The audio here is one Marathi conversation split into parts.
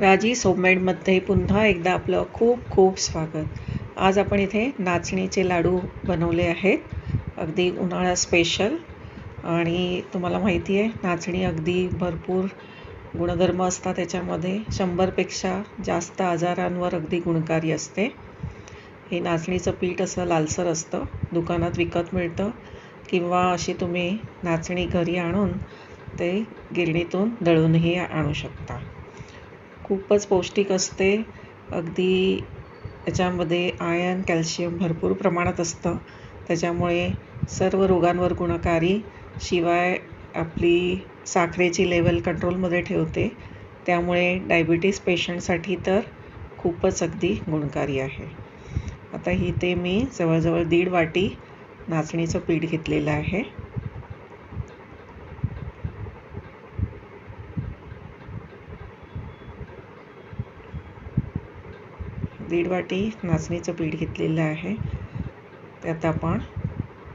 राजी सोममेडमध्ये पुन्हा एकदा आपलं खूप खूप स्वागत. आज आपण इथे नाचणीचे लाडू बनवले आहेत. अगदी उन्हाळा स्पेशल आणि तुम्हाला माहिती आहे नाचणी अगदी भरपूर गुणधर्म असतात त्याच्यामध्ये. शंभरपेक्षा जास्त आजारांवर अगदी गुणकारी असते. हे नाचणीचं पीठ असं लालसर असतं. दुकानात विकत मिळतं. किंवा अशी तुम्ही नाचणी घरी आणून ते गिरणीतून दळूनही आणू शकता. खूपच पौष्टिक असते. अगदी त्याच्यामध्ये आयन कॅल्शियम भरपूर प्रमाणात असतं. त्याच्यामुळे सर्व रोगांवर गुणकारी शिवाय आपली साखरेची लेवल कंट्रोलमध्ये ठेवते. त्यामुळे डायबिटीस पेशंटसाठी तर खूपच अगदी गुणकारी आहे. आता ही ते मी जवळजवळ दीड वाटी नाचणीचं पीठ घेतलेलं आहे. दीड वाटी नाचणीचं पीठ घेतलेलं आहे. त्यात आपण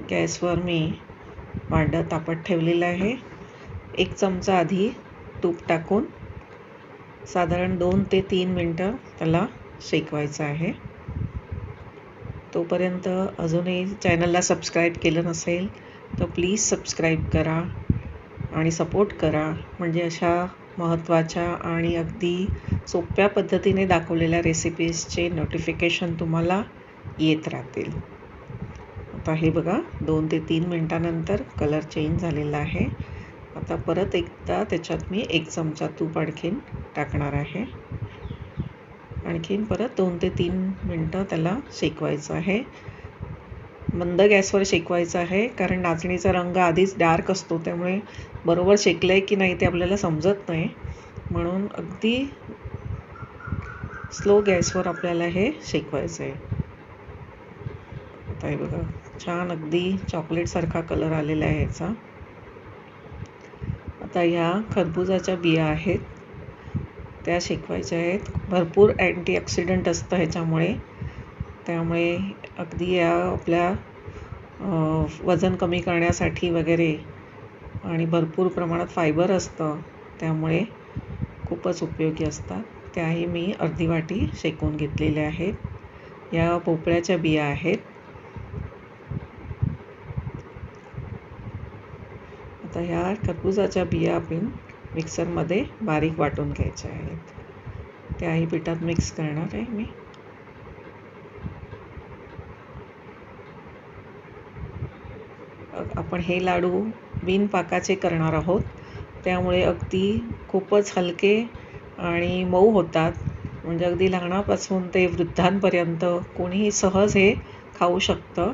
गॅसवर मी भांडं तापत ठेवलेलं आहे. एक चमचा आधी तूप टाकून साधारण दोन ते तीन मिनटं त्याला शेकवायचं आहे. तोपर्यंत अजूनही चॅनलला सबस्क्राईब केलं नसेल तर प्लीज सबस्क्राईब करा आणि सपोर्ट करा. म्हणजे अशा महत्त्वाच्या आणि अगदी सोप्या पद्धतीने दाखवलेल्या रेसिपीजचे नोटिफिकेशन तुम्हाला येत राहतील. आता हे बघा दोन ते तीन मिनटानंतर कलर चेंज झालेला आहे. आता परत एकदा त्याच्यात मी एक चमचा तूप आणखीन टाकणार आहे. आणखीन परत दोन ते तीन मिनटं त्याला शेकवायचं आहे. मंद गॅसवर शेकवायचं आहे कारण नाचणीचा रंग आधीच डार्क असतो त्यामुळे बरोबर शेकलं आहे की नाही ते आपल्याला समजत नाही. म्हणून अगदी स्लो गॅसवर आपल्याला हे शेकवायचं आहे आता हे बघा छान अगदी चॉकलेटसारखा कलर आलेला आहे याचा. आता ह्या खरबुजाच्या बिया आहेत. त्या शेकवायच्या आहेत. भरपूर अँटीऑक्सिडंट असतं ह्याच्यामुळे. त्यामुळे अगदी या आपल्या वजन कमी करण्यासाठी वगैरे आणि भरपूर प्रमाणात फायबर असतं. त्यामुळे खूपच उपयोगी असतात. त्याही मी अर्धी वाटी शेकून घेतलेल्या आहेत. या भोपळ्याच्या बिया आहेत. आता ह्या खरबुजाच्या बिया आपण मिक्सरमध्ये बारीक वाटून घ्यायच्या आहेत. त्याही पिठात मिक्स करणार आहे मी. आपण हे लाडू बिनपाकाचे करणार आहोत. त्यामुळे अगदी खूपच हलके आणि मऊ होतात. म्हणजे अगदी लहानापासून ते वृद्धांपर्यंत कोणीही सहज हे खाऊ शकतं.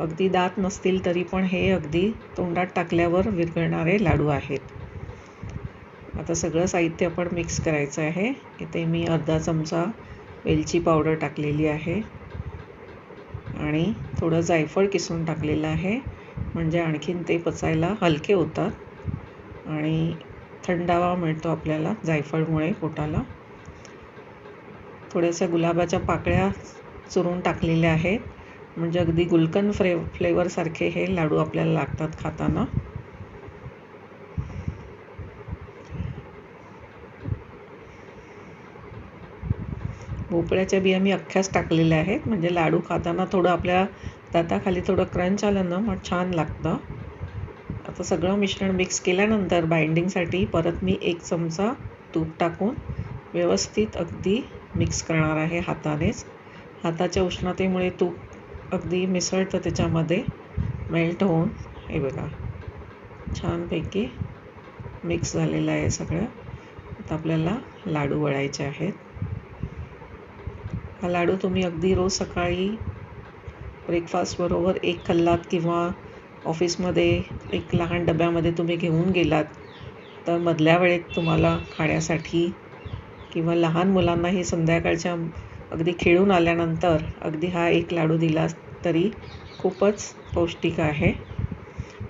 अगदी दात नसतील तरी पण हे अगदी तोंडात टाकल्यावर विरघळणारे लाडू आहेत. आता सगळं साहित्य आपण मिक्स करायचं आहे. इथे मी अर्धा चमचा वेलची पावडर टाकलेली आहे. आणि थोडं जायफळ किसून टाकलेलं आहे. म्हणजे आणखीन ते पचायला हलके होतात. आणि थंडावा मिळतो आपल्याला जायफळमुळे पोटाला. थोड्याशा गुलाबाच्या पाकळ्या चुरून टाकलेल्या आहेत. म्हणजे अगदी गुलकन फ्रे फ्लेवरसारखे हे लाडू आपल्याला लागतात खाताना. भोपळ्याच्या बिया मी अख्ख्याच टाकलेल्या आहेत. म्हणजे लाडू खाताना थोडं आपल्या दाताखाली थोडं क्रंच आलं ना मग छान लागतं. आता सगळं मिश्रण मिक्स केल्यानंतर बाइंडिंगसाठी परत मी एक चमचा तूप टाकून व्यवस्थित अगदी मिक्स करणार आहे हातानेच. हाताच्या उष्णतेमुळे तूप अगदी मिसळतं त्याच्यामध्ये मेल्ट होऊन. हे बघा छानपैकी मिक्स झालेलं आहे सगळं. आता आपल्याला लाडू वळायचे आहेत. हा लाडू तुम्ही अगदी रोज सकाळी ब्रेकफास्टबरोबर एक खाल्लात किंवा ऑफिसमध्ये एक लहान डब्यामध्ये तुम्ही घेऊन गेलात तर मधल्या वेळेत तुम्हाला खाण्यासाठी किंवा लहान मुलांनाही संध्याकाळच्या अगदी खेळून आल्यानंतर अगदी हा एक लाडू दिला तरी खूपच पौष्टिक आहे.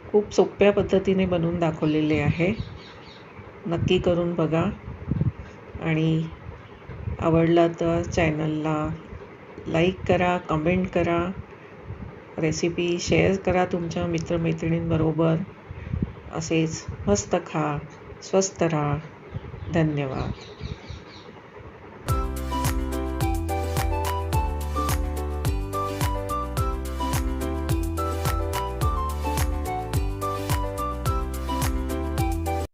खूप सोप्या पद्धतीने बनवून दाखवलेले आहे. नक्की करून बघा. आणि आवडला तर चॅनलला लाईक करा कमेंट करा. रेसिपी शेअर करा तुमच्या मित्रमैत्रिणींबरोबर. असेच मस्त खा स्वस्त राहा. धन्यवाद.